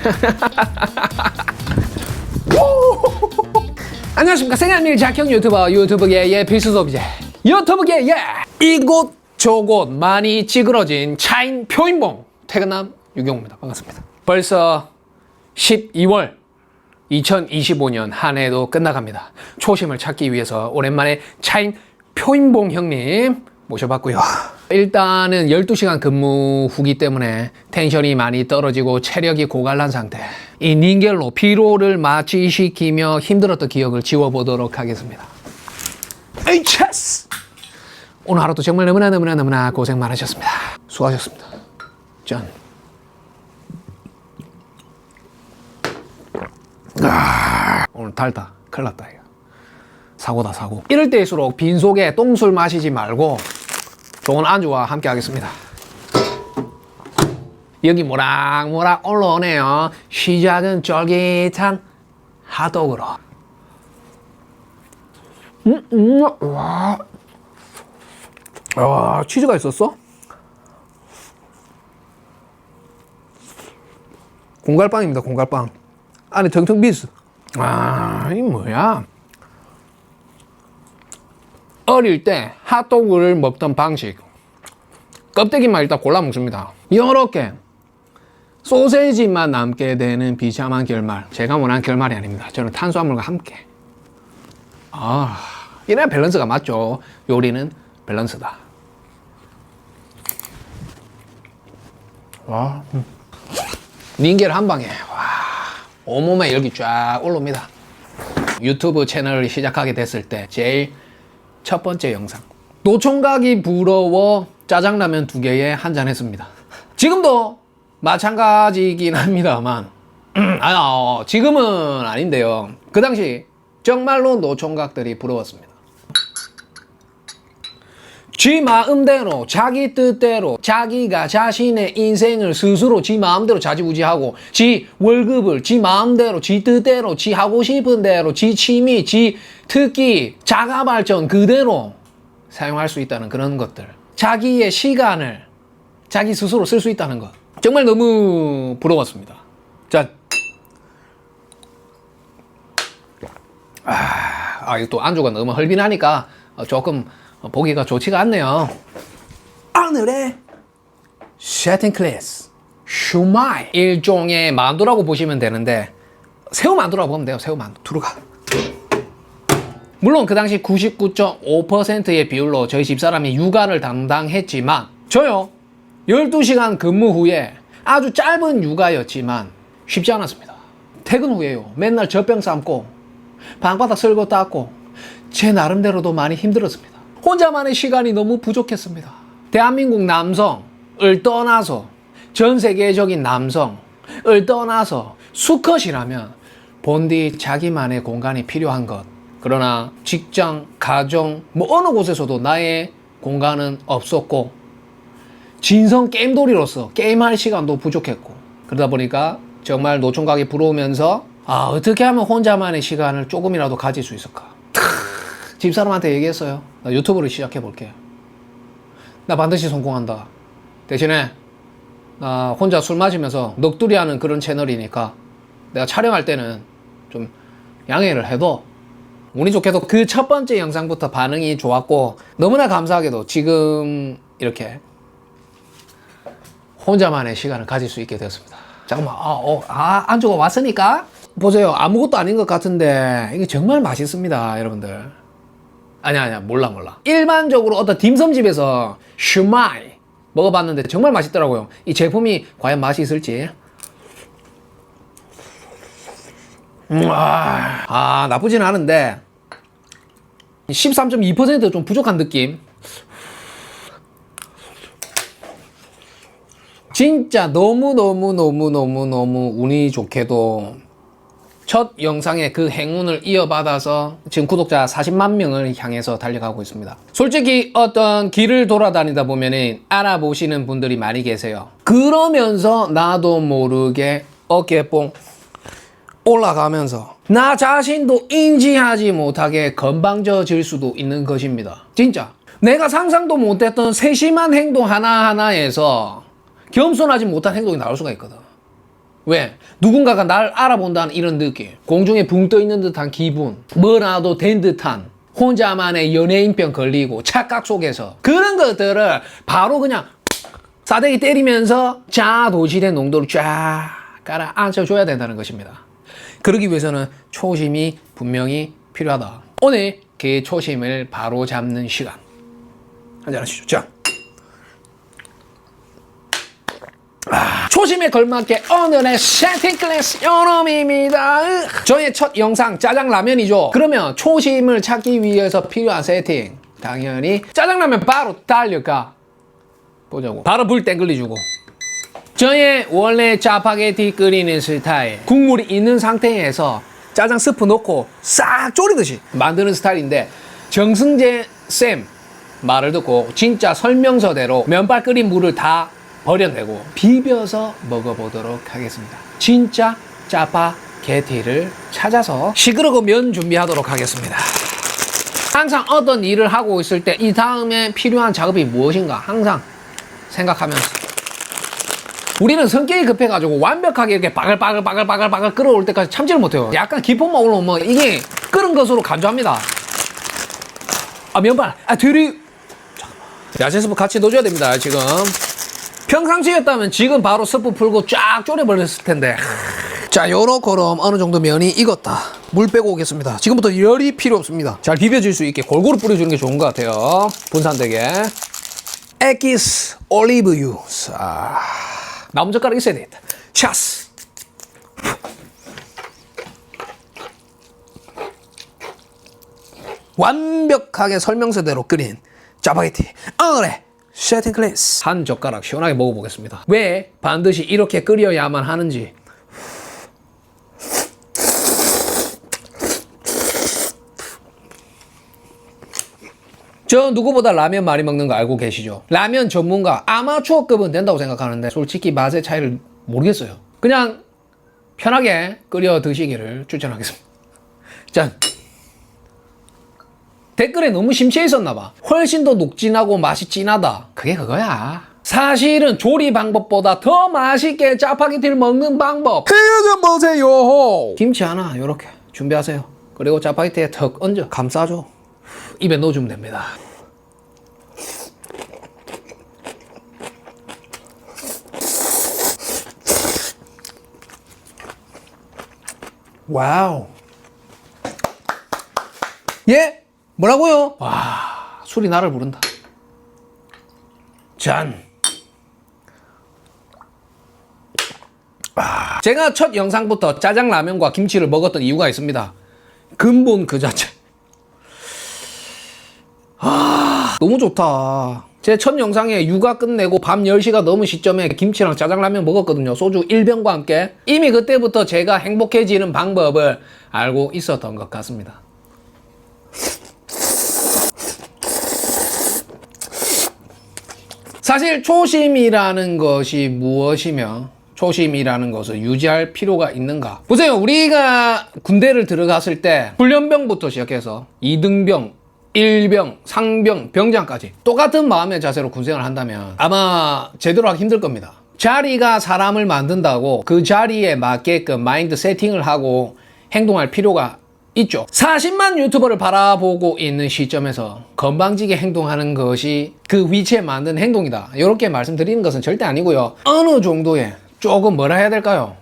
안녕하십니까. 생활밀 작형 유튜버 유튜브계의 필수 소비재. 유튜브계의 이곳 저곳 많이 찌그러진 차인 표인봉. 퇴근남 유경호입니다. 반갑습니다. 벌써 12월 2025년 한 해도 끝나갑니다. 초심을 찾기 위해서 오랜만에 차인 표인봉 형님 모셔봤고요 일단은 12시간 근무 후기 때문에 텐션이 많이 떨어지고 체력이 고갈난 상태. 이 닌겔로 피로를 마취시키며 힘들었던 기억을 지워보도록 하겠습니다. HS 오늘 하루도 정말 너무나 너무나 너무나 고생 많으셨습니다. 수고하셨습니다. 짠. 아, 오늘 달다. 큰일 났다 이거. 사고다 사고. 이럴 때일수록 빈속에 똥술 마시지 말고 좋은 안주와 함께 하겠습니다 여기 모락모락 올라오네요 시작은 쫄깃한 핫도그로 음, 음, 와. 와, 치즈가 있었어? 공갈빵입니다, 공갈빵. 안에 텅텅 비스. 아, 이 뭐야? 어릴 때 핫도그를 먹던 방식. 껍데기만 일단 골라 먹습니다. 이렇게 소세지만 남게 되는 비참한 결말. 제가 원하는 결말이 아닙니다. 저는 탄수화물과 함께. 아, 이래야 밸런스가 맞죠. 요리는 밸런스다. 와, 음. 닌겔 한 방에 와 온몸에 열기 쫙 올라옵니다. 유튜브 채널을 시작하게 됐을 때 제일 첫 번째 영상 노총각이 부러워 짜장라면 두 개에 한 잔 했습니다. 지금도 마찬가지긴 합니다만 아 어, 지금은 아닌데요. 그 당시 정말로 노총각들이 부러웠습니다. 지 마음대로 자기 뜻대로 자기가 자신의 인생을 스스로 지 마음대로 자지우지하고 지 월급을 지 마음대로 지 뜻대로 지 하고 싶은 대로 지 취미 지 특기 자가 발전 그대로 사용할 수 있다는 그런 것들. 자기의 시간을 자기 스스로 쓸 수 있다는 것. 정말 너무 부러웠습니다. 자. 아, 이거 또 안주가 너무 헐빈하니까 어, 조금 보기가 좋지가 않네요. 오늘의 세팅 클래스 슈마이 일종의 만두라고 보시면 되는데 새우 만두라고 보면 돼요. 새우 만두 들어가. 물론 그 당시 99.5%의 비율로 저희 집사람이 육아를 담당했지만 저요 12시간 근무 후에 아주 짧은 육아였지만 쉽지 않았습니다. 퇴근 후에요. 맨날 젖병 삶고 방바닥 쓸고 닦고 제 나름대로도 많이 힘들었습니다. 혼자만의 시간이 너무 부족했습니다. 대한민국 남성을 떠나서 전 세계적인 남성을 떠나서 수컷이라면 본디 자기만의 공간이 필요한 것. 그러나 직장, 가정, 뭐 어느 곳에서도 나의 공간은 없었고 진성 게임돌이로서 게임할 시간도 부족했고 그러다 보니까 정말 노총각이 부러우면서 아 어떻게 하면 혼자만의 시간을 조금이라도 가질 수 있을까 집사람한테 얘기했어요 나 유튜브를 시작해 볼게 나 반드시 성공한다 대신에 나 혼자 술 마시면서 넋두리 하는 그런 채널이니까 내가 촬영할 때는 좀 양해를 해도 운이 좋게도 그 첫 번째 영상부터 반응이 좋았고 너무나 감사하게도 지금 이렇게 혼자만의 시간을 가질 수 있게 되었습니다. 잠깐만, 아, 어, 아, 안주가 왔으니까? 보세요. 아무것도 아닌 것 같은데, 이게 정말 맛있습니다, 여러분들. 아니야, 아니야, 몰라, 몰라. 일반적으로 어떤 딤섬집에서 슈마이 먹어봤는데 정말 맛있더라고요. 이 제품이 과연 맛이 있을지. 음, 아, 아, 나쁘진 않은데, 13.2%좀 부족한 느낌. 진짜 너무너무너무너무너무 운이 좋게도 첫 영상의 그 행운을 이어받아서 지금 구독자 40만 명을 향해서 달려가고 있습니다. 솔직히 어떤 길을 돌아다니다 보면 알아보시는 분들이 많이 계세요. 그러면서 나도 모르게 어깨뽕 올라가면서 나 자신도 인지하지 못하게 건방져질 수도 있는 것입니다. 진짜. 내가 상상도 못했던 세심한 행동 하나하나에서 겸손하지 못한 행동이 나올 수가 있거든. 왜? 누군가가 날 알아본다는 이런 느낌. 공중에 붕 떠 있는 듯한 기분. 뭐라도 된 듯한 혼자만의 연예인병 걸리고 착각 속에서 그런 것들을 바로 그냥 싸대기 때리면서 자 도시된 농도를 쫙 깔아 앉혀줘야 된다는 것입니다. 그러기 위해서는 초심이 분명히 필요하다. 오늘 그 초심을 바로 잡는 시간. 한잔 하시죠. 자. 초심에 걸맞게 오늘의 세팅 클래스 요놈입니다. 저의 첫 영상 짜장라면이죠. 그러면 초심을 찾기 위해서 필요한 세팅. 당연히 짜장라면 바로 달려가. 보자고. 바로 불 땡글리 주고. 저의 원래 짜파게티 끓이는 스타일. 국물이 있는 상태에서 짜장 스프 넣고 싹 졸이듯이 만드는 스타일인데 정승재 쌤 말을 듣고 진짜 설명서대로 면발 끓인 물을 다 버려내고 비벼서 먹어보도록 하겠습니다. 진짜 짜파 게티를 찾아서 시그러고 면 준비하도록 하겠습니다. 항상 어떤 일을 하고 있을 때 이 다음에 필요한 작업이 무엇인가 항상 생각하면서 우리는 성격이 급해가지고 완벽하게 이렇게 바글바글 바글바글 바글 끓어올 때까지 참지를 못해요. 약간 기포만 올라오면 이게 끓은 것으로 간주합니다. 아 면발 아 뒤리 야채 스프 같이 넣어줘야 됩니다 지금 평상시였다면 지금 바로 스프 풀고 쫙 졸여버렸을 텐데. 자 요렇게럼 어느 정도 면이 익었다. 물 빼고 오겠습니다. 지금부터 열이 필요 없습니다. 잘 비벼질 수 있게 골고루 뿌려주는 게 좋은 것 같아요. 분산되게 에기스 올리브유. 자. 나무젓가락 있어야 되겠다. 샤스. 완벽하게 설명서대로 끓인 짜파게티. 오늘의 세팅 클래스 한 젓가락 시원하게 먹어보겠습니다. 왜 반드시 이렇게 끓여야만 하는지. 저 누구보다 라면 많이 먹는 거 알고 계시죠? 라면 전문가 아마추어급은 된다고 생각하는데 솔직히 맛의 차이를 모르겠어요. 그냥 편하게 끓여 드시기를 추천하겠습니다. 짠 댓글에 너무 심취해 있었나 봐. 훨씬 더 녹진하고 맛이 진하다. 그게 그거야. 사실은 조리 방법보다 더 맛있게 짜파게티를 먹는 방법. 좀 보세요. 김치 하나 요렇게 준비하세요. 그리고 짜파게티에 턱 얹어 감싸줘. 입에 넣어주면 됩니다. 와우. 예? 뭐라고요? 와, 술이 나를 부른다. 짠. 아, 제가 첫 영상부터 짜장라면과 김치를 먹었던 이유가 있습니다. 근본 그 자체. 아, 너무 좋다. 제 첫 영상에 육아 끝내고 밤 10시가 넘은 시점에 김치랑 짜장라면 먹었거든요. 소주 1병과 함께. 이미 그때부터 제가 행복해지는 방법을 알고 있었던 것 같습니다. 사실 초심이라는 것이 무엇이며 초심이라는 것을 유지할 필요가 있는가? 보세요. 우리가 군대를 들어갔을 때 훈련병부터 시작해서 2등병, 1병, 상병, 병장까지 똑같은 마음의 자세로 군생활을 한다면 아마 제대로 하기 힘들 겁니다. 자리가 사람을 만든다고 그 자리에 맞게끔 마인드 세팅을 하고 행동할 필요가 있죠. 40만 유튜버를 바라보고 있는 시점에서 건방지게 행동하는 것이 그 위치에 맞는 행동이다. 이렇게 말씀드리는 것은 절대 아니고요. 어느 정도의 조금 뭐라 해야 될까요?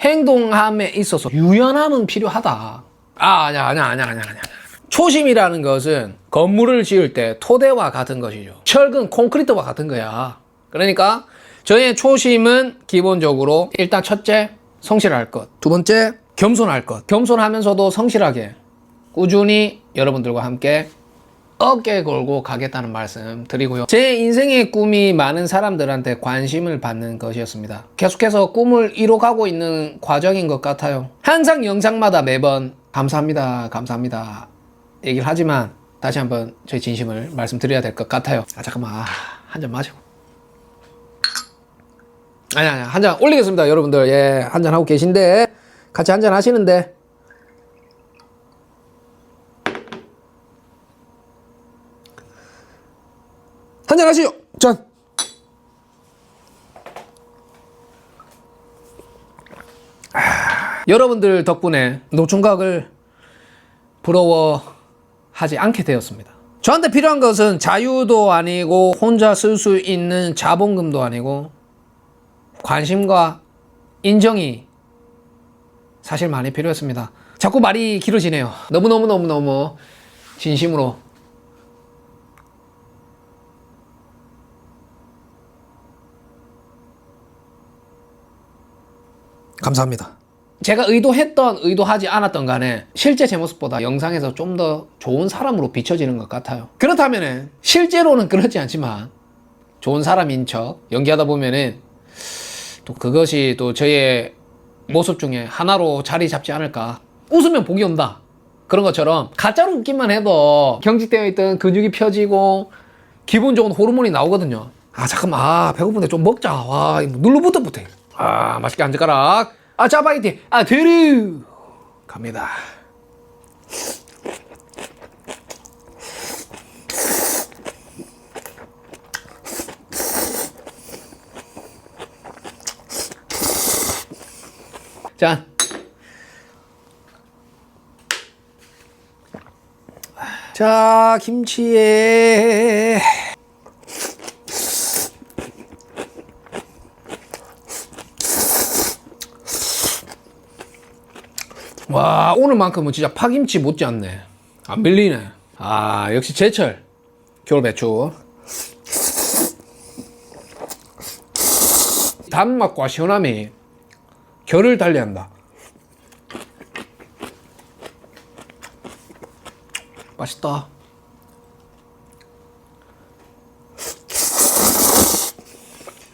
행동함에 있어서 유연함은 필요하다. 아, 아니야, 아니야, 아니야, 아니야, 아니야. 초심이라는 것은 건물을 지을 때 토대와 같은 것이죠. 철근, 콘크리트와 같은 거야. 그러니까 저의 초심은 기본적으로 일단 첫째, 성실할 것. 두 번째, 겸손할 것. 겸손하면서도 성실하게 꾸준히 여러분들과 함께 어깨 걸고 가겠다는 말씀 드리고요. 제 인생의 꿈이 많은 사람들한테 관심을 받는 것이었습니다. 계속해서 꿈을 이뤄가고 있는 과정인 것 같아요. 항상 영상마다 매번 감사합니다, 감사합니다 얘기를 하지만 다시 한번 저희 진심을 말씀드려야 될 것 같아요. 아 잠깐만 아, 한잔 마시고. 아니 아니 한 잔 올리겠습니다, 여러분들. 예, 한 잔 하고 계신데 같이 한잔 하시는데 한잔 하시죠. 짠. 여러분들 덕분에 노총각을 부러워하지 않게 되었습니다. 저한테 필요한 것은 자유도 아니고 혼자 쓸 수 있는 자본금도 아니고 관심과 인정이 사실 많이 필요했습니다. 자꾸 말이 길어지네요. 너무너무너무너무 진심으로 감사합니다. 제가 의도했던 의도하지 않았던 간에 실제 제 모습보다 영상에서 좀 더 좋은 사람으로 비춰지는 것 같아요. 그렇다면은 실제로는 그렇지 않지만 좋은 사람인 척 연기하다 보면은 또 그것이 또 저의 모습 중에 하나로 자리 잡지 않을까. 웃으면 복이 온다. 그런 것처럼 가짜로 웃기만 해도 경직되어 있던 근육이 펴지고 기분 좋은 호르몬이 나오거든요. 아 잠깐만 아 배고픈데 좀 먹자. 와 눌러붙어 붙어. 아 맛있게 한 젓가락. 아 짜파게티. 아 갑니다. 짠. 자, 김치에 와, 오늘만큼은 진짜 파김치 못지않네. 안 밀리네. 아, 역시 제철. 겨울 배추. 단맛과 시원함이 결을 달리한다. 맛있다.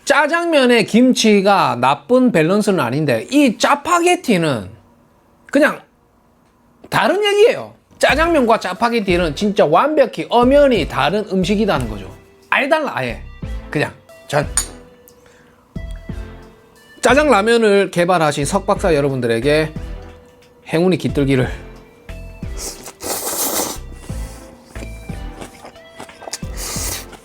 짜장면에 김치가 나쁜 밸런스는 아닌데 이 짜파게티는 그냥 다른 얘기예요. 짜장면과 짜파게티는 진짜 완벽히 엄연히 다른 음식이라는 거죠. 아예 달라 아예. 그냥 전 짜장 라면을 개발하신 석박사 여러분들에게 행운이 깃들기를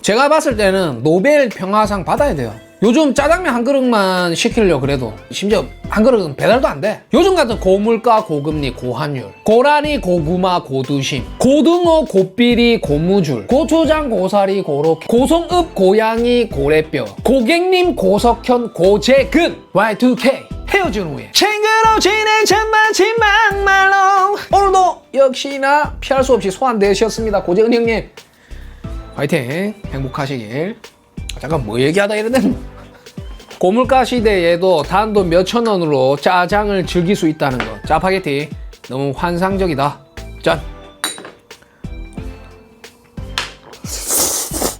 제가 봤을 때는 노벨 평화상 받아야 돼요. 요즘 짜장면 한 그릇만 시키려 그래도 심지어 한 그릇은 배달도 안 돼. 요즘 같은 고물가, 고금리, 고환율, 고라니, 고구마, 고두심, 고등어, 고삐리, 고무줄, 고초장, 고사리, 고로케, 고성읍, 고양이, 고래뼈, 고객님, 고석현, 고재근, Y2K 헤어진 후에 친구로 지낸 천만치 막말로 오늘도 역시나 피할 수 없이 소환되셨습니다. 고재근 형님 화이팅 행복하시길 아, 잠깐 뭐 얘기하다 이러는 고물가 시대에도 단돈 몇천 원으로 짜장을 즐길 수 있다는 거 짜파게티. 너무 환상적이다. 짠.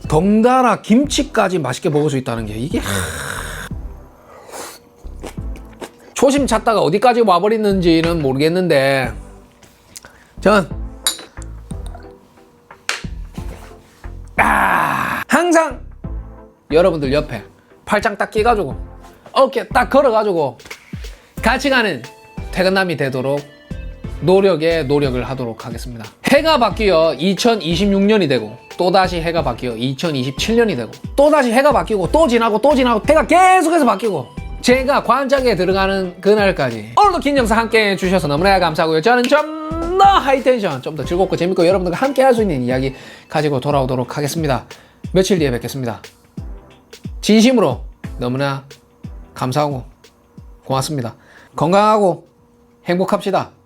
덩달아 김치까지 맛있게 먹을 수 있다는 게 이게 초심 찾다가 어디까지 와버리는지는 모르겠는데. 전. 아, 항상 여러분들 옆에 팔짱 딱 끼가지고 어깨 딱 걸어가지고 같이 가는 퇴근남이 되도록 노력에 노력을 하도록 하겠습니다. 해가 바뀌어 2026년이 되고 또다시 해가 바뀌어 2027년이 되고 또다시 해가 바뀌고 또 지나고 또 지나고 해가 계속해서 바뀌고 제가 관짝에 들어가는 그날까지 오늘도 긴 영상 함께 해주셔서 너무나 감사하고요. 저는 좀 더 하이텐션, 좀 더 즐겁고 재밌고 여러분들과 함께 할 수 있는 이야기 가지고 돌아오도록 하겠습니다. 며칠 뒤에 뵙겠습니다. 진심으로 너무나 감사하고 고맙습니다. 건강하고 행복합시다.